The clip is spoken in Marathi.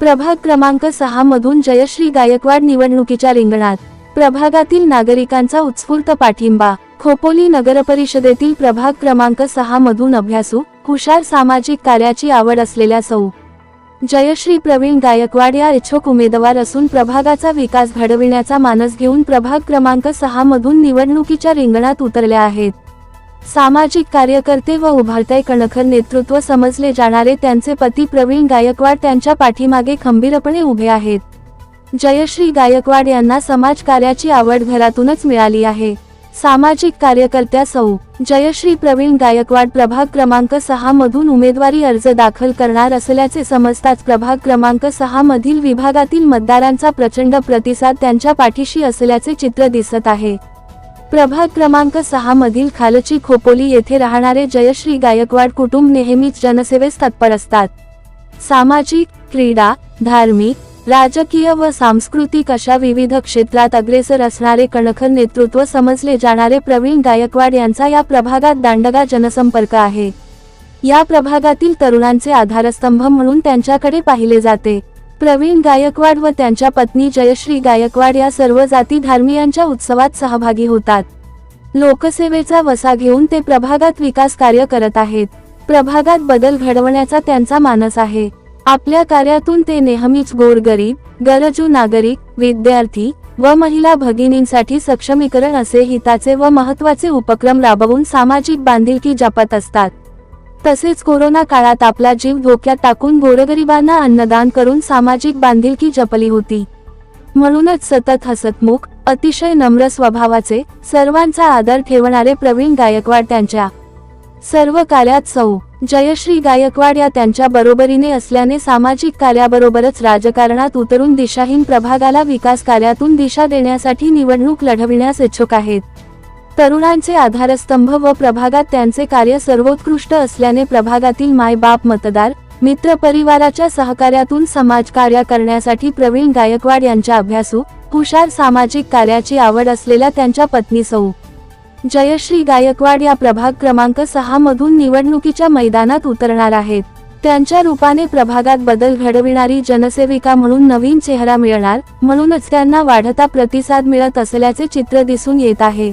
प्रभाग क्रमांक सहा मधून जयश्री गायकवाड निवडणुकीच्या रिंगणात. प्रभागातील नागरिकांचा उत्स्फूर्त पाठिंबा. खोपोली नगरपरिषदेतील प्रभाग क्रमांक सहा मधून अभ्यासू हुशार सामाजिक कार्याची आवड असलेल्या सौ. जयश्री प्रवीण गायकवाड या इच्छुक उमेदवार असून प्रभागाचा विकास घडविण्याचा मानस घेऊन प्रभाग क्रमांक सहा मधून निवडणुकीच्या रिंगणात उतरल्या आहेत. सामाजिक कार्यकर्ते व उभारते कणखर नेतृत्व समजले जाणारे त्यांचे पती प्रवीण गायकवाड त्यांच्या पाठीमागे खंबीरपणे उभे आहेत. जयश्री गायकवाड यांना समाजकार्याची आवड घरातूनच मिळाली आहे. सामाजिक कार्यकर्त्या सौ. जयश्री प्रवीण गायकवाड प्रभाग क्रमांक सहा मधून उमेदवारी अर्ज दाखल करणार असल्याचे समजताच प्रभाग क्रमांक सहा मधील विभागातील मतदारांचा प्रचंड प्रतिसाद त्यांच्या पाठीशी असल्याचे चित्र दिसत आहे. प्रभाग क्रमांक सहा मधील खालची खोपोली येथे राहणारे जयश्री गायकवाड कुटुंब नेहमीच जनसेवेस तत्पर असतात. सामाजिक क्रीडा धार्मिक राजकीय व सांस्कृतिक अशा विविध क्षेत्रात अग्रेसर असणारे कणखर नेतृत्व समजले जाणारे प्रवीण गायकवाड यांचा या प्रभागात दांडगा जनसंपर्क आहे. या प्रभागातील तरुणांचे आधारस्तंभ म्हणून त्यांच्याकडे पाहिले जाते. प्रवीण गायकवाड व त्यांच्या पत्नी जयश्री गायकवाड या सर्व जाती धार्मियांच्या उत्सवात सहभागी होतात. लोकसेवेचा वसा घेऊन ते प्रभागात विकास कार्य करत आहेत. प्रभागात बदल घडवण्याचा त्यांचा मानस आहे. आपल्या कार्यातून ते नेहमीच गोरगरीब गरजू नागरिक विद्यार्थी व महिला भगिनींसाठी सक्षमीकरण असे हिताचे व महत्त्वाचे उपक्रम राबवून सामाजिक बांधिलकी जपत असतात. तसेच कोरोना काळात आपला जीव धोक्यात टाकून गोरगरिबांना अन्नदान करून सामाजिक बांधिलकी जपली होती. म्हणूनच सतत हसतमुख अतिशय नम्र स्वभावाचे सर्वांचा आदर ठेवणारे प्रवीण गायकवाड त्यांच्या सर्व कार्यात सौ. जयश्री गायकवाड या त्यांच्या बरोबरीने असल्याने सामाजिक कार्याबरोबरच राजकारणात उतरून दिशाहीन प्रभागाला विकास कार्यातून दिशा देण्यासाठी निवडणूक लढविण्यास इच्छुक आहेत. तरुणांचे आधारस्तंभ व प्रभागात त्यांचे कार्य सर्वोत्कृष्ट असल्याने प्रभागातील मायबाप मतदार मित्र परिवाराच्या सहकार्यातून समाजकार्य करण्यासाठी प्रवीण गायकवाड यांच्या अभ्यासू हुशार सामाजिक कार्याची आवड असलेल्या त्यांच्या पत्नी सौ. जयश्री गायकवाड या प्रभाग क्रमांक सहा मधून निवडणुकीच्या मैदानात उतरणार आहेत. त्यांच्या रूपाने प्रभागात बदल घडविणारी जनसेविका म्हणून नवीन चेहरा मिळणार म्हणूनच त्यांना वाढता प्रतिसाद मिळत असल्याचे चित्र दिसून येत आहे.